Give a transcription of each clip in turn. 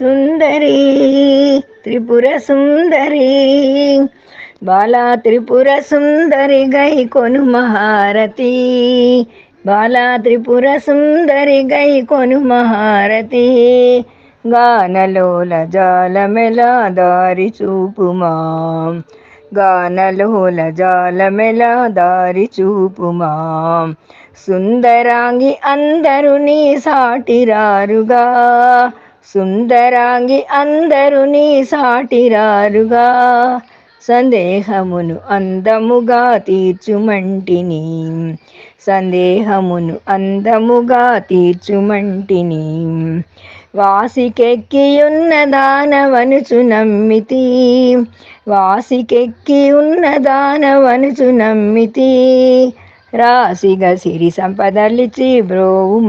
సుందరి త్రిపుర సుందరి. బాలా త్రిపుర సుందరి గై కొను మహారతి. బాలా త్రిపుర సుందరి గై కొను మహారతి. గానలోల జాలమెలా దారి చూపుమా. గానలోల జాలమెలా దారి చూపుమా. సుందరాంగి అందరు నీ సాటిరారుగా సుందరాంగి అందరు నీ సాటిరారుగా. సందేహమును అందముగా తీర్చుమంటిని. సందేహమును అందముగా తీర్చుమంటిని. వాసికెక్కియున్న దానవనుచు నమ్మితి. వాసికెక్కి ఉన్న దానవనుచు నమ్మితి. రాసిగ సిరి సంపదలిచి బ్రోవు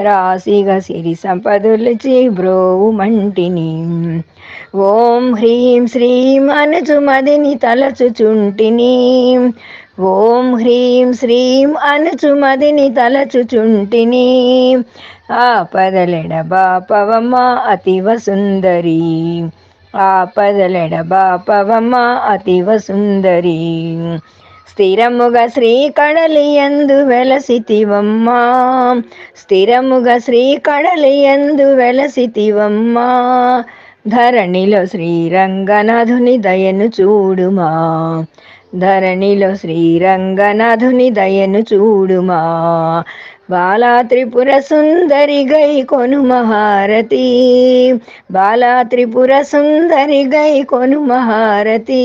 రాశిగా సిరి సంపదలిచి బ్రోవు మంటిని. ఓం హ్రీం శ్రీం అనుచు మదిని తలచుచుంటిని ఓం హ్రీం శ్రీం అనుచు మదిని తలచుచుంటిని ఆపదలెడ బాపవమ్మ అతివ సుందరి. ఆపదలెడ బాపవమ్మ అతివ సుందరి. స్థిరముగా శ్రీ కడలి ఎందు వెలసితివమ్మా. స్థిరముగా శ్రీ కడలి ఎందు వెలసితివమ్మా. ధరణిలో శ్రీరంగనాథుని దయను చూడుమా. ధరణిలో శ్రీరంగనాథుని దయను చూడుమా. బాలా త్రిపుర సుందరి గై కొను మహారతి. బాలా త్రిపుర సుందరి గై కొను మహారతి.